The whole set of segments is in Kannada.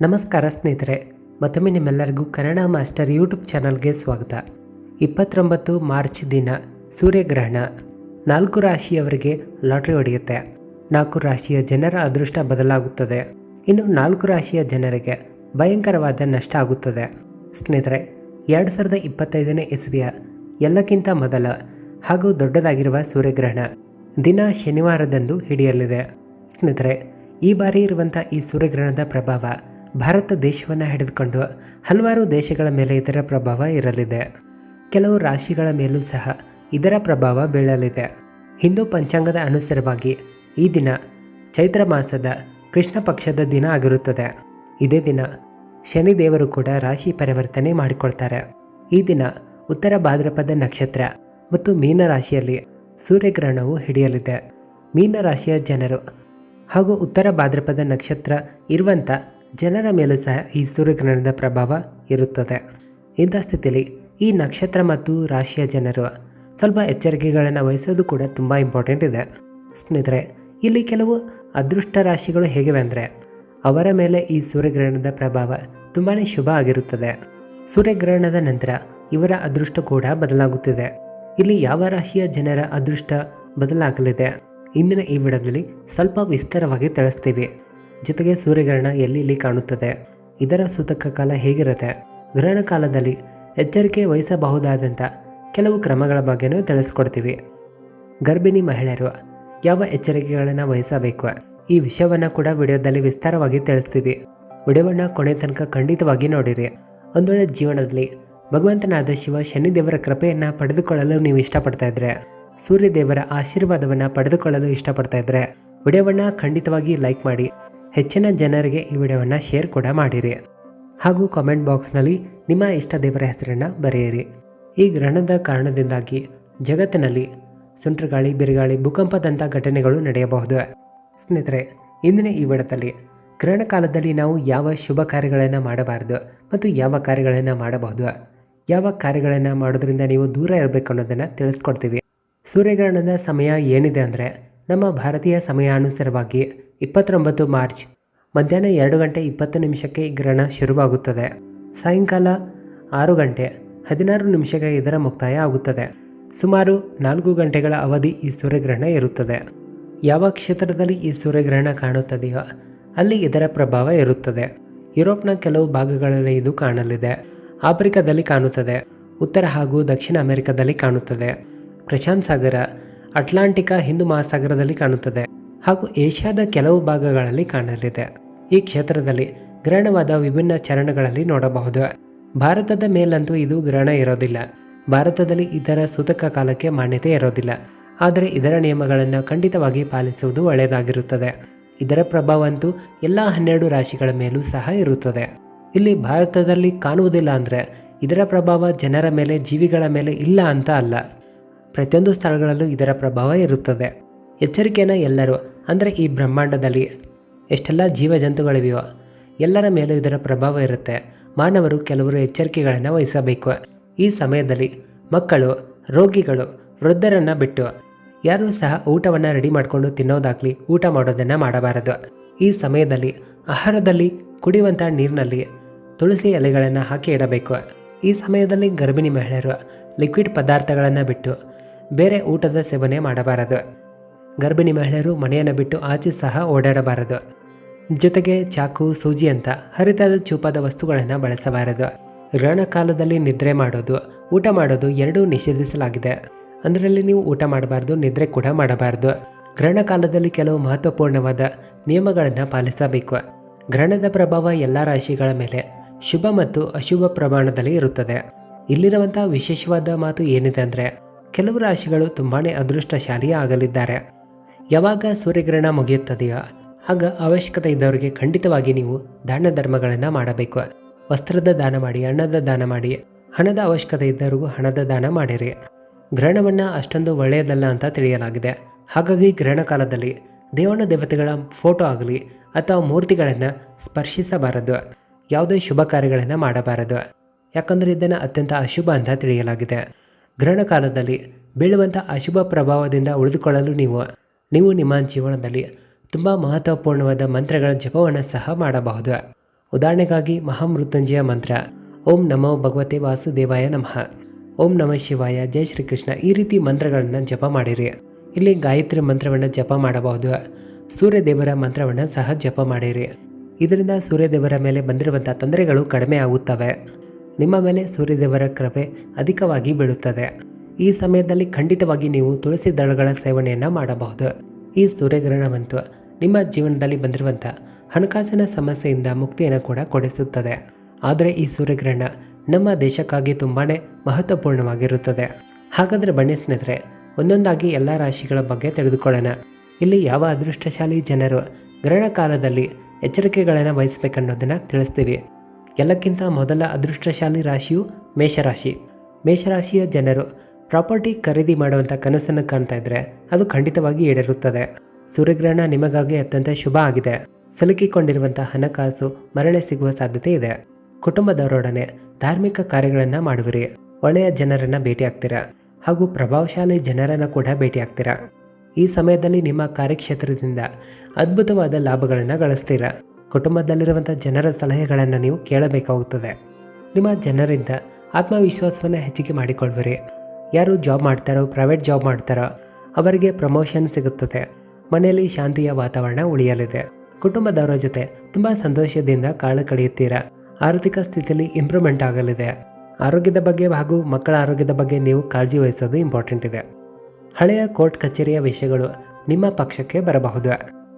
ನಮಸ್ಕಾರ ಸ್ನೇಹಿತರೆ, ಮತ್ತೊಮ್ಮೆ ನಿಮ್ಮೆಲ್ಲರಿಗೂ ಕನ್ನಡ ಮಾಸ್ಟರ್ ಯೂಟ್ಯೂಬ್ ಚಾನಲ್ಗೆ ಸ್ವಾಗತ. ಇಪ್ಪತ್ತೊಂಬತ್ತು ಮಾರ್ಚ್ ದಿನ, ಸೂರ್ಯಗ್ರಹಣ. ನಾಲ್ಕು ರಾಶಿಯವರಿಗೆ ಲಾಟ್ರಿ ಹೊಡೆಯುತ್ತೆ. ನಾಲ್ಕು ರಾಶಿಯ ಜನರ ಅದೃಷ್ಟ ಬದಲಾಗುತ್ತದೆ. ಇನ್ನು ನಾಲ್ಕು ರಾಶಿಯ ಜನರಿಗೆ ಭಯಂಕರವಾದ ನಷ್ಟ ಆಗುತ್ತದೆ. ಸ್ನೇಹಿತರೆ, ಎರಡು ಸಾವಿರದ ಇಪ್ಪತ್ತೈದನೇ ಇಸ್ವಿಯ ಎಲ್ಲಕ್ಕಿಂತ ಮೊದಲ ಹಾಗೂ ದೊಡ್ಡದಾಗಿರುವ ಸೂರ್ಯಗ್ರಹಣ ದಿನ ಶನಿವಾರದಂದು ಹಿಡಿಯಲಿದೆ. ಸ್ನೇಹಿತರೆ, ಈ ಬಾರಿ ಇರುವಂಥ ಈ ಸೂರ್ಯಗ್ರಹಣದ ಪ್ರಭಾವ ಭಾರತ ದೇಶವನ್ನು ಹಿಡಿದುಕೊಂಡು ಹಲವಾರು ದೇಶಗಳ ಮೇಲೆ ಇದರ ಪ್ರಭಾವ ಇರಲಿದೆ. ಕೆಲವು ರಾಶಿಗಳ ಮೇಲೂ ಸಹ ಇದರ ಪ್ರಭಾವ ಬೀಳಲಿದೆ. ಹಿಂದೂ ಪಂಚಾಂಗದ ಅನುಸಾರವಾಗಿ ಈ ದಿನ ಚೈತ್ರ ಮಾಸದ ಕೃಷ್ಣ ಪಕ್ಷದ ದಿನ ಆಗಿರುತ್ತದೆ. ಇದೇ ದಿನ ಶನಿದೇವರು ಕೂಡ ರಾಶಿ ಪರಿವರ್ತನೆ ಮಾಡಿಕೊಳ್ತಾರೆ. ಈ ದಿನ ಉತ್ತರ ಭಾದ್ರಪದ ನಕ್ಷತ್ರ ಮತ್ತು ಮೀನ ರಾಶಿಯಲ್ಲಿ ಸೂರ್ಯಗ್ರಹಣವು ಹಿಡಿಯಲಿದೆ. ಮೀನ ರಾಶಿಯ ಜನರು ಹಾಗೂ ಉತ್ತರ ಭಾದ್ರಪದ ನಕ್ಷತ್ರ ಇರುವಂಥ ಜನರ ಮೇಲೂ ಸಹ ಈ ಸೂರ್ಯಗ್ರಹಣದ ಪ್ರಭಾವ ಇರುತ್ತದೆ. ಇಂಥ ಸ್ಥಿತಿಯಲ್ಲಿ ಈ ನಕ್ಷತ್ರ ಮತ್ತು ರಾಶಿಯ ಜನರು ಸ್ವಲ್ಪ ಎಚ್ಚರಿಕೆಗಳನ್ನು ವಹಿಸೋದು ಕೂಡ ತುಂಬ ಇಂಪಾರ್ಟೆಂಟ್ ಇದೆ. ಸ್ನೇಹಿತರೆ, ಇಲ್ಲಿ ಕೆಲವು ಅದೃಷ್ಟ ರಾಶಿಗಳು ಹೇಗಿವೆ ಅಂದರೆ ಅವರ ಮೇಲೆ ಈ ಸೂರ್ಯಗ್ರಹಣದ ಪ್ರಭಾವ ತುಂಬಾ ಶುಭ ಆಗಿರುತ್ತದೆ. ಸೂರ್ಯಗ್ರಹಣದ ನಂತರ ಇವರ ಅದೃಷ್ಟ ಕೂಡ ಬದಲಾಗುತ್ತಿದೆ. ಇಲ್ಲಿ ಯಾವ ರಾಶಿಯ ಜನರ ಅದೃಷ್ಟ ಬದಲಾಗಲಿದೆ ಇಂದಿನ ಈ ವಿಡದಲ್ಲಿ ಸ್ವಲ್ಪ ವಿಸ್ತಾರವಾಗಿ ತಿಳಿಸ್ತೀವಿ. ಜೊತೆಗೆ ಸೂರ್ಯಗ್ರಹಣ ಎಲ್ಲಿ ಕಾಣುತ್ತದೆ? ಇದರ ಸೂತಕ ಕಾಲ ಹೇಗಿರುತ್ತೆ? ಗ್ರಹಣ ಕಾಲದಲ್ಲಿ ಎಚ್ಚರಿಕೆ ವಹಿಸಬಹುದಾದಂಥ ಕೆಲವು ಕ್ರಮಗಳ ಬಗ್ಗೆನೂ ತಿಳಿಸ್ಕೊಡ್ತೀವಿ. ಗರ್ಭಿಣಿ ಮಹಿಳೆಯರು ಯಾವ ಎಚ್ಚರಿಕೆಗಳನ್ನು ವಹಿಸಬೇಕು? ಈ ವಿಷಯವನ್ನು ಕೂಡ ವಿಡಿಯೋದಲ್ಲಿ ವಿಸ್ತಾರವಾಗಿ ತಿಳಿಸ್ತೀವಿ. ವಿಡಿಯೋವನ್ನು ಕೊನೆ ತನಕ ಖಂಡಿತವಾಗಿ ನೋಡಿರಿ. ಒಂದು ವೇಳೆ ಜೀವನದಲ್ಲಿ ಭಗವಂತನಾದ ಶಿವ ಶನಿದೇವರ ಕೃಪೆಯನ್ನು ಪಡೆದುಕೊಳ್ಳಲು ನೀವು ಇಷ್ಟಪಡ್ತಾ ಇದ್ರೆ, ಸೂರ್ಯದೇವರ ಆಶೀರ್ವಾದವನ್ನು ಪಡೆದುಕೊಳ್ಳಲು ಇಷ್ಟಪಡ್ತಾ ಇದ್ರೆ, ವಿಡಿಯೋವನ್ನು ಖಂಡಿತವಾಗಿ ಲೈಕ್ ಮಾಡಿ. ಹೆಚ್ಚಿನ ಜನರಿಗೆ ಈ ವಿಡಿಯೋವನ್ನು ಶೇರ್ ಕೂಡ ಮಾಡಿರಿ. ಹಾಗೂ ಕಾಮೆಂಟ್ ಬಾಕ್ಸ್ನಲ್ಲಿ ನಿಮ್ಮ ಇಷ್ಟ ದೇವರ ಹೆಸರನ್ನು ಬರೆಯಿರಿ. ಈ ಗ್ರಹಣದ ಕಾರಣದಿಂದಾಗಿ ಜಗತ್ತಿನಲ್ಲಿ ಸುಂಟರಗಾಳಿ, ಬಿರುಗಾಳಿ, ಭೂಕಂಪದಂಥ ಘಟನೆಗಳು ನಡೆಯಬಹುದು. ಸ್ನೇಹಿತರೆ, ಇಂದಿನ ಈ ವಿಡದಲ್ಲಿ ಗ್ರಹಣ ಕಾಲದಲ್ಲಿ ನಾವು ಯಾವ ಶುಭ ಕಾರ್ಯಗಳನ್ನು ಮಾಡಬಾರದು ಮತ್ತು ಯಾವ ಕಾರ್ಯಗಳನ್ನು ಮಾಡಬಹುದು? ಯಾವ ಕಾರ್ಯಗಳನ್ನು ಮಾಡೋದ್ರಿಂದ ನೀವು ದೂರ ಇರಬೇಕು ಅನ್ನೋದನ್ನು ತಿಳಿಸ್ಕೊಡ್ತೀವಿ. ಸೂರ್ಯಗ್ರಹಣದ ಸಮಯ ಏನಿದೆ ಅಂದರೆ ನಮ್ಮ ಭಾರತೀಯ ಸಮಯಾನುಸಾರವಾಗಿ ಇಪ್ಪತ್ತೊಂಬತ್ತು ಮಾರ್ಚ್ ಮಧ್ಯಾಹ್ನ ಎರಡು ಗಂಟೆ ಇಪ್ಪತ್ತು ನಿಮಿಷಕ್ಕೆ ಗ್ರಹಣ ಶುರುವಾಗುತ್ತದೆ. ಸಾಯಂಕಾಲ ಆರು ಗಂಟೆ ಹದಿನಾರು ನಿಮಿಷಕ್ಕೆ ಇದರ ಮುಕ್ತಾಯ ಆಗುತ್ತದೆ. ಸುಮಾರು ನಾಲ್ಕು ಗಂಟೆಗಳ ಅವಧಿ ಈ ಸೂರ್ಯಗ್ರಹಣ ಇರುತ್ತದೆ. ಯಾವ ಕ್ಷೇತ್ರದಲ್ಲಿ ಈ ಸೂರ್ಯಗ್ರಹಣ ಕಾಣುತ್ತದೆಯೋ ಅಲ್ಲಿ ಇದರ ಪ್ರಭಾವ ಇರುತ್ತದೆ. ಯುರೋಪ್ನ ಕೆಲವು ಭಾಗಗಳಲ್ಲಿ ಇದು ಕಾಣಲಿದೆ. ಆಫ್ರಿಕಾದಲ್ಲಿ ಕಾಣುತ್ತದೆ. ಉತ್ತರ ಹಾಗೂ ದಕ್ಷಿಣ ಅಮೆರಿಕದಲ್ಲಿ ಕಾಣುತ್ತದೆ. ಪ್ರಶಾಂತ್ ಸಾಗರ, ಅಟ್ಲಾಂಟಿಕಾ, ಹಿಂದೂ ಮಹಾಸಾಗರದಲ್ಲಿ ಕಾಣುತ್ತದೆ. ಹಾಗೂ ಏಷ್ಯಾದ ಕೆಲವು ಭಾಗಗಳಲ್ಲಿ ಕಾಣಲಿದೆ. ಈ ಕ್ಷೇತ್ರದಲ್ಲಿ ಗ್ರಹಣವಾದ ವಿಭಿನ್ನ ಚರಣಗಳಲ್ಲಿ ನೋಡಬಹುದು. ಭಾರತದ ಮೇಲಂತೂ ಇದು ಗ್ರಹಣ ಇರೋದಿಲ್ಲ. ಭಾರತದಲ್ಲಿ ಇದರ ಸೂತಕ ಕಾಲಕ್ಕೆ ಮಾನ್ಯತೆ ಇರೋದಿಲ್ಲ. ಆದರೆ ಇದರ ನಿಯಮಗಳನ್ನು ಖಂಡಿತವಾಗಿ ಪಾಲಿಸುವುದು ಒಳ್ಳೆಯದಾಗಿರುತ್ತದೆ. ಇದರ ಪ್ರಭಾವಂತೂ ಎಲ್ಲ ಹನ್ನೆರಡು ರಾಶಿಗಳ ಮೇಲೂ ಸಹ ಇರುತ್ತದೆ. ಇಲ್ಲಿ ಭಾರತದಲ್ಲಿ ಕಾಣುವುದಿಲ್ಲ ಅಂದರೆ ಇದರ ಪ್ರಭಾವ ಜನರ ಮೇಲೆ, ಜೀವಿಗಳ ಮೇಲೆ ಇಲ್ಲ ಅಂತ ಅಲ್ಲ. ಪ್ರತಿಯೊಂದು ಸ್ಥಳಗಳಲ್ಲೂ ಇದರ ಪ್ರಭಾವ ಇರುತ್ತದೆ. ಎಚ್ಚರಿಕೆಯನ್ನು ಎಲ್ಲರೂ ಅಂದರೆ ಈ ಬ್ರಹ್ಮಾಂಡದಲ್ಲಿ ಎಷ್ಟೆಲ್ಲ ಜೀವಜಂತುಗಳಿವೆಯೋ ಎಲ್ಲರ ಮೇಲೂ ಇದರ ಪ್ರಭಾವ ಇರುತ್ತೆ. ಮಾನವರು ಕೆಲವರು ಎಚ್ಚರಿಕೆಗಳನ್ನು ವಹಿಸಬೇಕು. ಈ ಸಮಯದಲ್ಲಿ ಮಕ್ಕಳು, ರೋಗಿಗಳು, ವೃದ್ಧರನ್ನು ಬಿಟ್ಟು ಯಾರೂ ಸಹ ಊಟವನ್ನು ರೆಡಿ ಮಾಡಿಕೊಂಡು ತಿನ್ನೋದಾಗಲಿ ಊಟ ಮಾಡೋದನ್ನು ಮಾಡಬಾರದು. ಈ ಸಮಯದಲ್ಲಿ ಆಹಾರದಲ್ಲಿ ಕುಡಿಯುವಂಥ ನೀರಿನಲ್ಲಿ ತುಳಸಿ ಎಲೆಗಳನ್ನು ಹಾಕಿ ಇಡಬೇಕು. ಈ ಸಮಯದಲ್ಲಿ ಗರ್ಭಿಣಿ ಮಹಿಳೆಯರು ಲಿಕ್ವಿಡ್ ಪದಾರ್ಥಗಳನ್ನು ಬಿಟ್ಟು ಬೇರೆ ಊಟದ ಸೇವನೆ ಮಾಡಬಾರದು. ಗರ್ಭಿಣಿ ಮಹಿಳೆಯರು ಮನೆಯನ್ನು ಬಿಟ್ಟು ಆಚೆ ಸಹ ಓಡಾಡಬಾರದು. ಜೊತೆಗೆ ಚಾಕು, ಸೂಜಿ ಅಂತ ಹರಿತಾದ ಚೂಪಾದ ವಸ್ತುಗಳನ್ನು ಬಳಸಬಾರದು. ಗ್ರಹಣ ಕಾಲದಲ್ಲಿ ನಿದ್ರೆ ಮಾಡೋದು, ಊಟ ಮಾಡೋದು ಎರಡೂ ನಿಷೇಧಿಸಲಾಗಿದೆ. ಅದರಲ್ಲಿ ನೀವು ಊಟ ಮಾಡಬಾರ್ದು, ನಿದ್ರೆ ಕೂಡ ಮಾಡಬಾರ್ದು. ಗ್ರಹಣ ಕಾಲದಲ್ಲಿ ಕೆಲವು ಮಹತ್ವಪೂರ್ಣವಾದ ನಿಯಮಗಳನ್ನು ಪಾಲಿಸಬೇಕು. ಗ್ರಹಣದ ಪ್ರಭಾವ ಎಲ್ಲ ರಾಶಿಗಳ ಮೇಲೆ ಶುಭ ಮತ್ತು ಅಶುಭ ಪ್ರಮಾಣದಲ್ಲಿ ಇರುತ್ತದೆ. ಇಲ್ಲಿರುವಂಥ ವಿಶೇಷವಾದ ಮಾತು ಏನಿದೆ ಅಂದರೆ, ಕೆಲವು ರಾಶಿಗಳು ತುಂಬಾ ಅದೃಷ್ಟಶಾಲಿ ಆಗಲಿದ್ದಾರೆ ಯಾವಾಗ ಸೂರ್ಯಗ್ರಹಣ ಮುಗಿಯುತ್ತದೆಯೋ ಆಗ ಅವಶ್ಯಕತೆ ಇದ್ದವರಿಗೆ ಖಂಡಿತವಾಗಿ ನೀವು ದಾನ ಧರ್ಮಗಳನ್ನು ಮಾಡಬೇಕು. ವಸ್ತ್ರದ ದಾನ ಮಾಡಿ ಹಣದ ದಾನ ಮಾಡಿ, ಹಣದ ಅವಶ್ಯಕತೆ ಇದ್ದವರಿಗೂ ಹಣದ ದಾನ ಮಾಡಿರಿ. ಗ್ರಹಣವನ್ನು ಅಷ್ಟೊಂದು ಒಳ್ಳೆಯದಲ್ಲ ಅಂತ ತಿಳಿಯಲಾಗಿದೆ. ಹಾಗಾಗಿ ಗ್ರಹಣ ಕಾಲದಲ್ಲಿ ದೇವನ ದೇವತೆಗಳ ಫೋಟೋ ಆಗಲಿ ಅಥವಾ ಮೂರ್ತಿಗಳನ್ನು ಸ್ಪರ್ಶಿಸಬಾರದು. ಯಾವುದೇ ಶುಭ ಕಾರ್ಯಗಳನ್ನು ಮಾಡಬಾರದು. ಯಾಕಂದರೆ ಇದನ್ನು ಅತ್ಯಂತ ಅಶುಭ ಅಂತ ತಿಳಿಯಲಾಗಿದೆ. ಗ್ರಹಣ ಕಾಲದಲ್ಲಿ ಬೀಳುವಂಥ ಅಶುಭ ಪ್ರಭಾವದಿಂದ ಉಳಿದುಕೊಳ್ಳಲು ನೀವು ನೀವು ನಿಮ್ಮ ಜೀವನದಲ್ಲಿ ತುಂಬ ಮಹತ್ವಪೂರ್ಣವಾದ ಮಂತ್ರಗಳ ಜಪವನ್ನು ಸಹ ಮಾಡಬಹುದು. ಉದಾಹರಣೆಗಾಗಿ ಮಹಾಮೃತ್ಯುಂಜಯ ಮಂತ್ರ, ಓಂ ನಮೋ ಭಗವತೆ ವಾಸುದೇವಾಯ ನಮಃ. ಓಂ ನಮಃ ಶಿವಾಯ, ಜೈ ಶ್ರೀಕೃಷ್ಣ. ಈ ರೀತಿ ಮಂತ್ರಗಳನ್ನು ಜಪ ಮಾಡಿರಿ. ಇಲ್ಲಿ ಗಾಯತ್ರಿ ಮಂತ್ರವನ್ನು ಜಪ ಮಾಡಬಹುದು. ಸೂರ್ಯದೇವರ ಮಂತ್ರವನ್ನು ಸಹ ಜಪ ಮಾಡಿರಿ. ಇದರಿಂದ ಸೂರ್ಯದೇವರ ಮೇಲೆ ಬಂದಿರುವಂಥ ತೊಂದರೆಗಳು ಕಡಿಮೆ ಆಗುತ್ತವೆ. ನಿಮ್ಮ ಮೇಲೆ ಸೂರ್ಯದೇವರ ಕೃಪೆ ಅಧಿಕವಾಗಿ ಬೀಳುತ್ತದೆ. ಈ ಸಮಯದಲ್ಲಿ ಖಂಡಿತವಾಗಿ ನೀವು ತುಳಸಿ ದಳಗಳ ಸೇವನೆಯನ್ನು ಮಾಡಬಹುದು. ಈ ಸೂರ್ಯಗ್ರಹಣವಂತು ನಿಮ್ಮ ಜೀವನದಲ್ಲಿ ಬಂದಿರುವಂಥ ಹಣಕಾಸಿನ ಸಮಸ್ಯೆಯಿಂದ ಮುಕ್ತಿಯನ್ನು ಕೂಡ ಕೊಡಿಸುತ್ತದೆ. ಆದರೆ ಈ ಸೂರ್ಯಗ್ರಹಣ ನಮ್ಮ ದೇಶಕ್ಕಾಗಿ ತುಂಬಾ ಮಹತ್ವಪೂರ್ಣವಾಗಿರುತ್ತದೆ. ಹಾಗಾದರೆ ಬನ್ನಿ ಸ್ನೇಹಿತರೆ, ಒಂದೊಂದಾಗಿ ಎಲ್ಲ ರಾಶಿಗಳ ಬಗ್ಗೆ ತಿಳಿದುಕೊಳ್ಳೋಣ. ಇಲ್ಲಿ ಯಾವ ಅದೃಷ್ಟಶಾಲಿ ಜನರು ಗ್ರಹಣ ಕಾಲದಲ್ಲಿ ಎಚ್ಚರಿಕೆಗಳನ್ನು ವಹಿಸಬೇಕನ್ನೋದನ್ನು ತಿಳಿಸ್ತೀವಿ. ಎಲ್ಲಕ್ಕಿಂತ ಮೊದಲ ಅದೃಷ್ಟಶಾಲಿ ರಾಶಿಯು ಮೇಷರಾಶಿ. ಮೇಷರಾಶಿಯ ಜನರು ಪ್ರಾಪರ್ಟಿ ಖರೀದಿ ಮಾಡುವಂಥ ಕನಸನ್ನು ಕಾಣ್ತಾ ಇದ್ರೆ ಅದು ಖಂಡಿತವಾಗಿ ಈಡೇರುತ್ತದೆ. ಸೂರ್ಯಗ್ರಹಣ ನಿಮಗಾಗಿ ಅತ್ಯಂತ ಶುಭ ಆಗಿದೆ. ಸಿಲುಕಿಕೊಂಡಿರುವಂಥ ಹಣಕಾಸು ಮರಳೆ ಸಿಗುವ ಸಾಧ್ಯತೆ ಇದೆ. ಕುಟುಂಬದವರೊಡನೆ ಧಾರ್ಮಿಕ ಕಾರ್ಯಗಳನ್ನು ಮಾಡುವಿರಿ. ಒಳ್ಳೆಯ ಜನರನ್ನು ಭೇಟಿ ಆಗ್ತೀರಾ? ಹಾಗೂ ಪ್ರಭಾವಶಾಲಿ ಜನರನ್ನು ಕೂಡ ಭೇಟಿ ಆಗ್ತೀರಾ? ಈ ಸಮಯದಲ್ಲಿ ನಿಮ್ಮ ಕಾರ್ಯಕ್ಷೇತ್ರದಿಂದ ಅದ್ಭುತವಾದ ಲಾಭಗಳನ್ನು ಗಳಿಸ್ತೀರಾ? ಕುಟುಂಬದಲ್ಲಿರುವಂಥ ಜನರ ಸಲಹೆಗಳನ್ನು ನೀವು ಕೇಳಬೇಕಾಗುತ್ತದೆ. ನಿಮ್ಮ ಜನರಿಂದ ಆತ್ಮವಿಶ್ವಾಸವನ್ನು ಹೆಚ್ಚಿಗೆ ಮಾಡಿಕೊಳ್ಳುವಿರಿ ಯಾರು ಜಾಬ್ ಮಾಡ್ತಾರೋ ಪ್ರೈವೇಟ್ ಜಾಬ್ ಮಾಡ್ತಾರೋ, ಅವರಿಗೆ ಪ್ರಮೋಷನ್ ಸಿಗುತ್ತದೆ. ಮನೆಯಲ್ಲಿ ಶಾಂತಿಯ ವಾತಾವರಣ ಉಳಿಯಲಿದೆ. ಕುಟುಂಬದವರ ಜೊತೆ ತುಂಬ ಸಂತೋಷದಿಂದ ಕಾಲ ಕಳೆಯುತ್ತೀರಾ? ಆರ್ಥಿಕ ಸ್ಥಿತಿಯಲ್ಲಿ ಇಂಪ್ರೂವ್ಮೆಂಟ್ ಆಗಲಿದೆ. ಆರೋಗ್ಯದ ಬಗ್ಗೆ ಹಾಗೂ ಮಕ್ಕಳ ಆರೋಗ್ಯದ ಬಗ್ಗೆ ನೀವು ಕಾಳಜಿ ವಹಿಸೋದು ಇಂಪಾರ್ಟೆಂಟ್ ಇದೆ. ಹಳೆಯ ಕೋರ್ಟ್ ಕಚೇರಿಯ ವಿಷಯಗಳು ನಿಮ್ಮ ಪಕ್ಷಕ್ಕೆ ಬರಬಹುದು.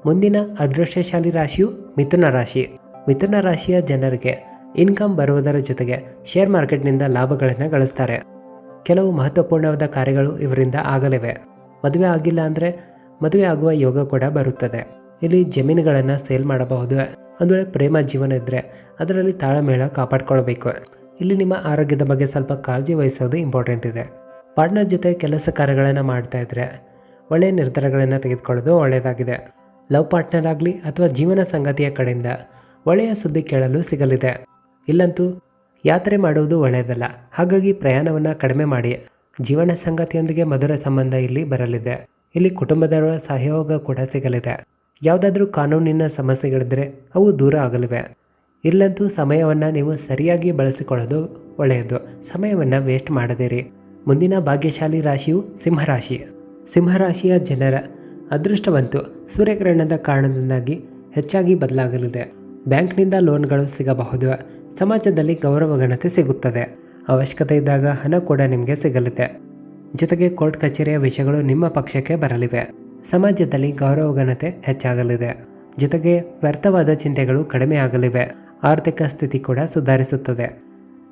ಮುಂದಿನ ಅದೃಷ್ಟಶಾಲಿ ರಾಶಿಯು ಮಿಥುನ ರಾಶಿ. ಮಿಥುನ ರಾಶಿಯ ಜನರಿಗೆ ಇನ್ಕಮ್ ಬರುವುದರ ಜೊತೆಗೆ ಶೇರ್ ಮಾರ್ಕೆಟ್ನಿಂದ ಲಾಭಗಳನ್ನು ಗಳಿಸ್ತಾರೆ. ಕೆಲವು ಮಹತ್ವಪೂರ್ಣವಾದ ಕಾರ್ಯಗಳು ಇವರಿಂದ ಆಗಲಿವೆ. ಮದುವೆ ಆಗಿಲ್ಲ ಅಂದರೆ ಮದುವೆ ಆಗುವ ಯೋಗ ಕೂಡ ಬರುತ್ತದೆ. ಇಲ್ಲಿ ಜಮೀನುಗಳನ್ನು ಸೇಲ್ ಮಾಡಬಹುದು. ಒಂದು ವೇಳೆ ಪ್ರೇಮ ಜೀವನ ಇದ್ದರೆ ಅದರಲ್ಲಿ ತಾಳಮೇಳ ಕಾಪಾಡ್ಕೊಳ್ಬೇಕು. ಇಲ್ಲಿ ನಿಮ್ಮ ಆರೋಗ್ಯದ ಬಗ್ಗೆ ಸ್ವಲ್ಪ ಕಾಳಜಿ ವಹಿಸೋದು ಇಂಪಾರ್ಟೆಂಟ್ ಇದೆ. ಪಾರ್ಟ್ನರ್ ಜೊತೆ ಕೆಲಸ ಕಾರ್ಯಗಳನ್ನು ಮಾಡ್ತಾ ಇದ್ದರೆ ಒಳ್ಳೆಯ ನಿರ್ಧಾರಗಳನ್ನು ತೆಗೆದುಕೊಳ್ಳೋದು ಒಳ್ಳೆಯದಾಗಿದೆ. ಲವ್ ಪಾರ್ಟ್ನರ್ ಆಗಲಿ ಅಥವಾ ಜೀವನ ಸಂಗತಿಯ ಕಡೆಯಿಂದ ಒಳ್ಳೆಯ ಸುದ್ದಿ ಕೇಳಲು ಸಿಗಲಿದೆ. ಇಲ್ಲಂತೂ ಯಾತ್ರೆ ಮಾಡುವುದು ಒಳ್ಳೆಯದಲ್ಲ. ಹಾಗಾಗಿ ಪ್ರಯಾಣವನ್ನು ಕಡಿಮೆ ಮಾಡಿ. ಜೀವನ ಸಂಗತಿಯೊಂದಿಗೆ ಮಧುರ ಸಂಬಂಧ ಇಲ್ಲಿ ಬರಲಿದೆ. ಇಲ್ಲಿ ಕುಟುಂಬದವರ ಸಹಯೋಗ ಕೂಡ ಸಿಗಲಿದೆ. ಯಾವುದಾದ್ರೂ ಕಾನೂನಿನ ಸಮಸ್ಯೆಗಳಿದ್ದರೆ ಅವು ದೂರ ಆಗಲಿವೆ. ಇಲ್ಲಂತೂ ಸಮಯವನ್ನು ನೀವು ಸರಿಯಾಗಿ ಬಳಸಿಕೊಳ್ಳೋದು ಒಳ್ಳೆಯದು. ಸಮಯವನ್ನು ವೇಸ್ಟ್ ಮಾಡದಿರಿ. ಮುಂದಿನ ಭಾಗ್ಯಶಾಲಿ ರಾಶಿಯು ಸಿಂಹರಾಶಿ. ಸಿಂಹರಾಶಿಯ ಜನರ ಅದೃಷ್ಟವಂತೂ ಸೂರ್ಯಗ್ರಹಣದ ಕಾರಣದಿಂದಾಗಿ ಹೆಚ್ಚಾಗಿ ಬದಲಾಗಲಿದೆ. ಬ್ಯಾಂಕ್ನಿಂದ ಲೋನ್ಗಳು ಸಿಗಬಹುದು. ಸಮಾಜದಲ್ಲಿ ಗೌರವ ಘನತೆ ಸಿಗುತ್ತದೆ. ಅವಶ್ಯಕತೆ ಇದ್ದಾಗ ಹಣ ಕೂಡ ನಿಮಗೆ ಸಿಗಲಿದೆ. ಜೊತೆಗೆ ಕೋರ್ಟ್ ಕಚೇರಿಯ ವಿಷಯಗಳು ನಿಮ್ಮ ಪಕ್ಷಕ್ಕೆ ಬರಲಿವೆ. ಸಮಾಜದಲ್ಲಿ ಗೌರವ ಘನತೆ ಹೆಚ್ಚಾಗಲಿದೆ. ಜೊತೆಗೆ ವ್ಯರ್ಥವಾದ ಚಿಂತೆಗಳು ಕಡಿಮೆ ಆಗಲಿವೆ. ಆರ್ಥಿಕ ಸ್ಥಿತಿ ಕೂಡ ಸುಧಾರಿಸುತ್ತದೆ.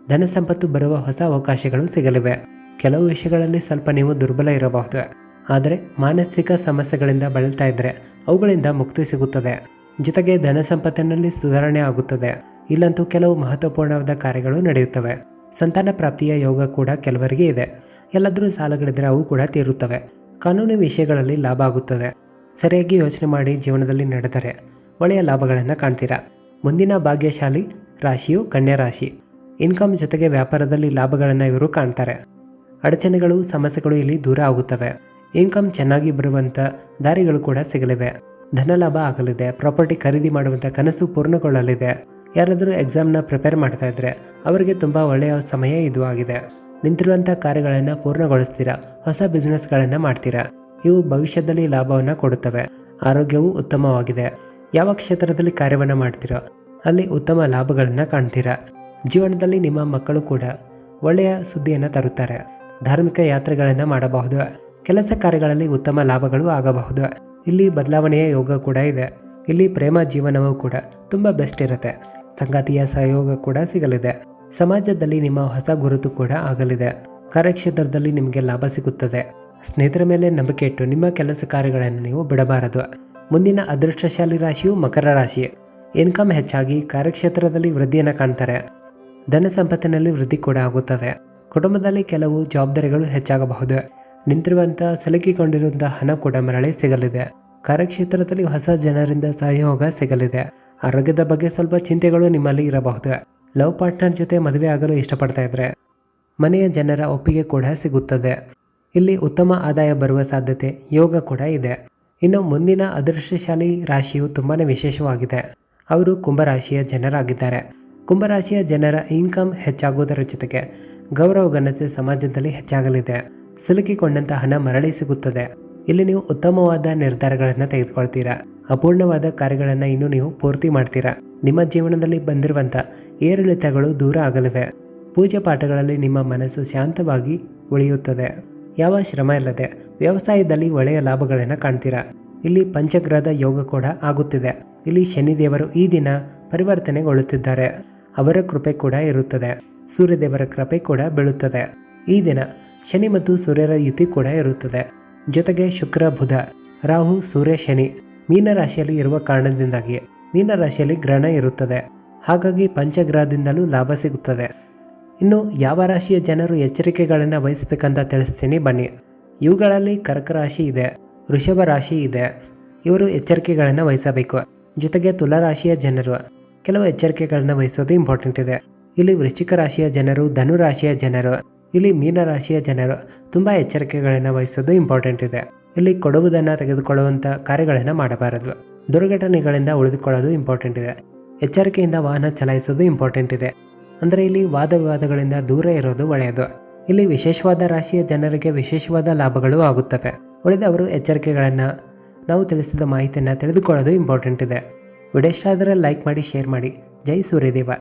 ಧನ ಸಂಪತ್ತು ಬರುವ ಹೊಸ ಅವಕಾಶಗಳು ಸಿಗಲಿವೆ. ಕೆಲವು ವಿಷಯಗಳಲ್ಲಿ ಸ್ವಲ್ಪ ನೀವು ದುರ್ಬಲ ಇರಬಹುದು. ಆದರೆ ಮಾನಸಿಕ ಸಮಸ್ಯೆಗಳಿಂದ ಬಳಲ್ತಾ ಇದ್ದರೆ ಅವುಗಳಿಂದ ಮುಕ್ತಿ ಸಿಗುತ್ತದೆ. ಜೊತೆಗೆ ಧನ ಸಂಪತ್ತಿನಲ್ಲಿ ಸುಧಾರಣೆ ಆಗುತ್ತದೆ. ಇಲ್ಲಂತೂ ಕೆಲವು ಮಹತ್ವಪೂರ್ಣವಾದ ಕಾರ್ಯಗಳು ನಡೆಯುತ್ತವೆ. ಸಂತಾನ ಪ್ರಾಪ್ತಿಯ ಯೋಗ ಕೂಡ ಕೆಲವರಿಗೆ ಇದೆ. ಎಲ್ಲಾದರೂ ಸಾಲಗಳಿದ್ರೆ ಅವು ಕೂಡ ತೀರುತ್ತವೆ. ಕಾನೂನು ವಿಷಯಗಳಲ್ಲಿ ಲಾಭ ಆಗುತ್ತದೆ. ಸರಿಯಾಗಿ ಯೋಚನೆ ಮಾಡಿ ಜೀವನದಲ್ಲಿ ನಡೆದರೆ ಒಳ್ಳೆಯ ಲಾಭಗಳನ್ನು ಕಾಣ್ತೀರಾ? ಮುಂದಿನ ಭಾಗ್ಯಶಾಲಿ ರಾಶಿಯು ಕನ್ಯಾ ರಾಶಿ. ಇನ್ಕಮ್ ಜೊತೆಗೆ ವ್ಯಾಪಾರದಲ್ಲಿ ಲಾಭಗಳನ್ನು ಇವರು ಕಾಣ್ತಾರೆ. ಅಡಚಣೆಗಳು, ಸಮಸ್ಯೆಗಳು ಇಲ್ಲಿ ದೂರ ಆಗುತ್ತವೆ. ಇನ್ಕಮ್ ಚೆನ್ನಾಗಿ ಬರುವಂಥ ದಾರಿಗಳು ಕೂಡ ಸಿಗಲಿವೆ. ಧನಲಾಭ ಆಗಲಿದೆ. ಪ್ರಾಪರ್ಟಿ ಖರೀದಿ ಮಾಡುವಂಥ ಕನಸು ಪೂರ್ಣಗೊಳ್ಳಲಿದೆ. ಯಾರಾದರೂ ಎಕ್ಸಾಮ್ನ ಪ್ರಿಪೇರ್ ಮಾಡ್ತಾ ಇದ್ರೆ ಅವರಿಗೆ ತುಂಬ ಒಳ್ಳೆಯ ಸಮಯ ಇದು ಆಗಿದೆ. ನಿಂತಿರುವಂಥ ಕಾರ್ಯಗಳನ್ನು ಪೂರ್ಣಗೊಳಿಸ್ತೀರಾ? ಹೊಸ ಬಿಸ್ನೆಸ್ಗಳನ್ನು ಮಾಡ್ತೀರಾ? ಇವು ಭವಿಷ್ಯದಲ್ಲಿ ಲಾಭವನ್ನು ಕೊಡುತ್ತವೆ. ಆರೋಗ್ಯವು ಉತ್ತಮವಾಗಿದೆ. ಯಾವ ಕ್ಷೇತ್ರದಲ್ಲಿ ಕಾರ್ಯವನ್ನು ಮಾಡ್ತೀರೋ? ಅಲ್ಲಿ ಉತ್ತಮ ಲಾಭಗಳನ್ನು ಕಾಣ್ತೀರಾ? ಜೀವನದಲ್ಲಿ ನಿಮ್ಮ ಮಕ್ಕಳು ಕೂಡ ಒಳ್ಳೆಯ ಸುದ್ದಿಯನ್ನು ತರುತ್ತಾರೆ. ಧಾರ್ಮಿಕ ಯಾತ್ರೆಗಳನ್ನು ಮಾಡಬಹುದು. ಕೆಲಸ ಕಾರ್ಯಗಳಲ್ಲಿ ಉತ್ತಮ ಲಾಭಗಳು ಆಗಬಹುದು. ಇಲ್ಲಿ ಬದಲಾವಣೆಯ ಯೋಗ ಕೂಡ ಇದೆ. ಇಲ್ಲಿ ಪ್ರೇಮ ಜೀವನವೂ ಕೂಡ ತುಂಬ ಬೆಸ್ಟ್ ಇರುತ್ತೆ. ಸಂಗಾತಿಯ ಸಹಯೋಗ ಕೂಡ ಸಿಗಲಿದೆ. ಸಮಾಜದಲ್ಲಿ ನಿಮ್ಮ ಹೊಸ ಗುರುತು ಕೂಡ ಆಗಲಿದೆ. ಕಾರ್ಯಕ್ಷೇತ್ರದಲ್ಲಿ ನಿಮಗೆ ಲಾಭ ಸಿಗುತ್ತದೆ. ಸ್ನೇಹಿತರ ಮೇಲೆ ನಂಬಿಕೆ ಇಟ್ಟು ನಿಮ್ಮ ಕೆಲಸ ಕಾರ್ಯಗಳನ್ನು ನೀವು ಬಿಡಬಾರದು. ಮುಂದಿನ ಅದೃಷ್ಟಶಾಲಿ ರಾಶಿಯು ಮಕರ ರಾಶಿ. ಇನ್ಕಮ್ ಹೆಚ್ಚಾಗಿ ಕಾರ್ಯಕ್ಷೇತ್ರದಲ್ಲಿ ವೃದ್ಧಿಯನ್ನು ಕಾಣ್ತಾರೆ. ಧನ ಸಂಪತ್ತಿನಲ್ಲಿ ವೃದ್ಧಿ ಕೂಡ ಆಗುತ್ತದೆ. ಕುಟುಂಬದಲ್ಲಿ ಕೆಲವು ಜವಾಬ್ದಾರಿಗಳು ಹೆಚ್ಚಾಗಬಹುದು. ನಿಂತಿರುವಂತಹ ಸಿಲುಕಿಕೊಂಡಿರುವಂಥ ಹಣ ಕೂಡ ಮರಳಿ ಸಿಗಲಿದೆ. ಕಾರ್ಯಕ್ಷೇತ್ರದಲ್ಲಿ ಹೊಸ ಜನರಿಂದ ಸಹಯೋಗ ಸಿಗಲಿದೆ. ಆರೋಗ್ಯದ ಬಗ್ಗೆ ಸ್ವಲ್ಪ ಚಿಂತೆಗಳು ನಿಮ್ಮಲ್ಲಿ ಇರಬಹುದು. ಲವ್ ಪಾರ್ಟ್ನರ್ ಜೊತೆ ಮದುವೆ ಆಗಲು ಇಷ್ಟಪಡ್ತಾ ಇದ್ರೆ ಮನೆಯ ಜನರ ಒಪ್ಪಿಗೆ ಕೂಡ ಸಿಗುತ್ತದೆ. ಇಲ್ಲಿ ಉತ್ತಮ ಆದಾಯ ಬರುವ ಸಾಧ್ಯತೆ, ಯೋಗ ಕೂಡ ಇದೆ. ಇನ್ನು ಮುಂದಿನ ಅದೃಷ್ಟಶಾಲಿ ರಾಶಿಯು ತುಂಬಾ ವಿಶೇಷವಾಗಿದೆ. ಅವರು ಕುಂಭರಾಶಿಯ ಜನರಾಗಿದ್ದಾರೆ. ಕುಂಭರಾಶಿಯ ಜನರ ಇನ್ಕಮ್ ಹೆಚ್ಚಾಗುವುದರ ಜೊತೆಗೆ ಗೌರವ ಘನತೆ ಸಮಾಜದಲ್ಲಿ ಹೆಚ್ಚಾಗಲಿದೆ. ಸಿಲುಕಿಕೊಂಡಂತ ಹಣ ಮರಳಿ ಸಿಗುತ್ತದೆ. ಇಲ್ಲಿ ನೀವು ಉತ್ತಮವಾದ ನಿರ್ಧಾರಗಳನ್ನು ತೆಗೆದುಕೊಳ್ತೀರಾ? ಅಪೂರ್ಣವಾದ ಕಾರ್ಯಗಳನ್ನು ಇನ್ನು ನೀವು ಪೂರ್ತಿ ಮಾಡ್ತೀರಾ? ನಿಮ್ಮ ಜೀವನದಲ್ಲಿ ಬಂದಿರುವಂಥ ಏರಿಳಿತಗಳು ದೂರ ಆಗಲಿವೆ. ಪೂಜೆ ಪಾಠಗಳಲ್ಲಿ ನಿಮ್ಮ ಮನಸ್ಸು ಶಾಂತವಾಗಿ ಉಳಿಯುತ್ತದೆ. ಯಾವ ಶ್ರಮ ಇಲ್ಲದೆ ವ್ಯವಸಾಯದಲ್ಲಿ ಒಳ್ಳೆಯ ಲಾಭಗಳನ್ನು ಕಾಣ್ತೀರಾ? ಇಲ್ಲಿ ಪಂಚಗ್ರಹದ ಯೋಗ ಕೂಡ ಆಗುತ್ತಿದೆ. ಇಲ್ಲಿ ಶನಿದೇವರು ಈ ದಿನ ಪರಿವರ್ತನೆಗೊಳ್ಳುತ್ತಿದ್ದಾರೆ. ಅವರ ಕೃಪೆ ಕೂಡ ಇರುತ್ತದೆ. ಸೂರ್ಯದೇವರ ಕೃಪೆ ಕೂಡ ಬೀಳುತ್ತದೆ. ಈ ದಿನ ಶನಿ ಮತ್ತು ಸೂರ್ಯರ ಯುತಿ ಕೂಡ ಇರುತ್ತದೆ. ಜೊತೆಗೆ ಶುಕ್ರ, ಬುಧ, ರಾಹು, ಸೂರ್ಯ, ಶನಿ ಮೀನರಾಶಿಯಲ್ಲಿ ಇರುವ ಕಾರಣದಿಂದಾಗಿ ಮೀನರಾಶಿಯಲ್ಲಿ ಗ್ರಹಣ ಇರುತ್ತದೆ. ಹಾಗಾಗಿ ಪಂಚಗ್ರಹದಿಂದಲೂ ಲಾಭ ಸಿಗುತ್ತದೆ. ಇನ್ನು ಯಾವ ರಾಶಿಯ ಜನರು ಎಚ್ಚರಿಕೆಗಳನ್ನು ವಹಿಸಬೇಕಂತ ತಿಳಿಸ್ತೀನಿ ಬನ್ನಿ. ಇವುಗಳಲ್ಲಿ ಕರ್ಕ ರಾಶಿ ಇದೆ, ವೃಷಭ ರಾಶಿ ಇದೆ. ಇವರು ಎಚ್ಚರಿಕೆಗಳನ್ನು ವಹಿಸಬೇಕು. ಜೊತೆಗೆ ತುಲಾರಾಶಿಯ ಜನರು ಕೆಲವು ಎಚ್ಚರಿಕೆಗಳನ್ನು ವಹಿಸೋದು ಇಂಪಾರ್ಟೆಂಟ್ ಇದೆ. ಇಲ್ಲಿ ವೃಶ್ಚಿಕ ರಾಶಿಯ ಜನರು, ಧನು ರಾಶಿಯ ಜನರು ಇಲ್ಲಿ ಮೀನರಾಶಿಯ ಜನರು ತುಂಬ ಎಚ್ಚರಿಕೆಗಳನ್ನು ವಹಿಸೋದು ಇಂಪಾರ್ಟೆಂಟ್ ಇದೆ. ಇಲ್ಲಿ ಕೊಡುವುದನ್ನು ತೆಗೆದುಕೊಳ್ಳುವಂಥ ಕಾರ್ಯಗಳನ್ನು ಮಾಡಬಾರದು. ದುರ್ಘಟನೆಗಳಿಂದ ಉಳಿದುಕೊಳ್ಳೋದು ಇಂಪಾರ್ಟೆಂಟ್ ಇದೆ. ಎಚ್ಚರಿಕೆಯಿಂದ ವಾಹನ ಚಲಾಯಿಸೋದು ಇಂಪಾರ್ಟೆಂಟ್ ಇದೆ. ಅಂದರೆ ಇಲ್ಲಿ ವಾದ ವಿವಾದಗಳಿಂದ ದೂರ ಇರೋದು ಒಳ್ಳೆಯದು. ಇಲ್ಲಿ ವಿಶೇಷವಾದ ರಾಶಿಯ ಜನರಿಗೆ ವಿಶೇಷವಾದ ಲಾಭಗಳು ಆಗುತ್ತವೆ. ಉಳಿದವರು ಎಚ್ಚರಿಕೆಗಳನ್ನು ನಾವು ತಿಳಿಸಿದ ಮಾಹಿತಿಯನ್ನು ತಿಳಿದುಕೊಳ್ಳೋದು ಇಂಪಾರ್ಟೆಂಟ್ ಇದೆ. ವಿಡಿಯೋ ಲೈಕ್ ಮಾಡಿ ಶೇರ್ ಮಾಡಿ. ಜೈ ಸೂರ್ಯದೇವ.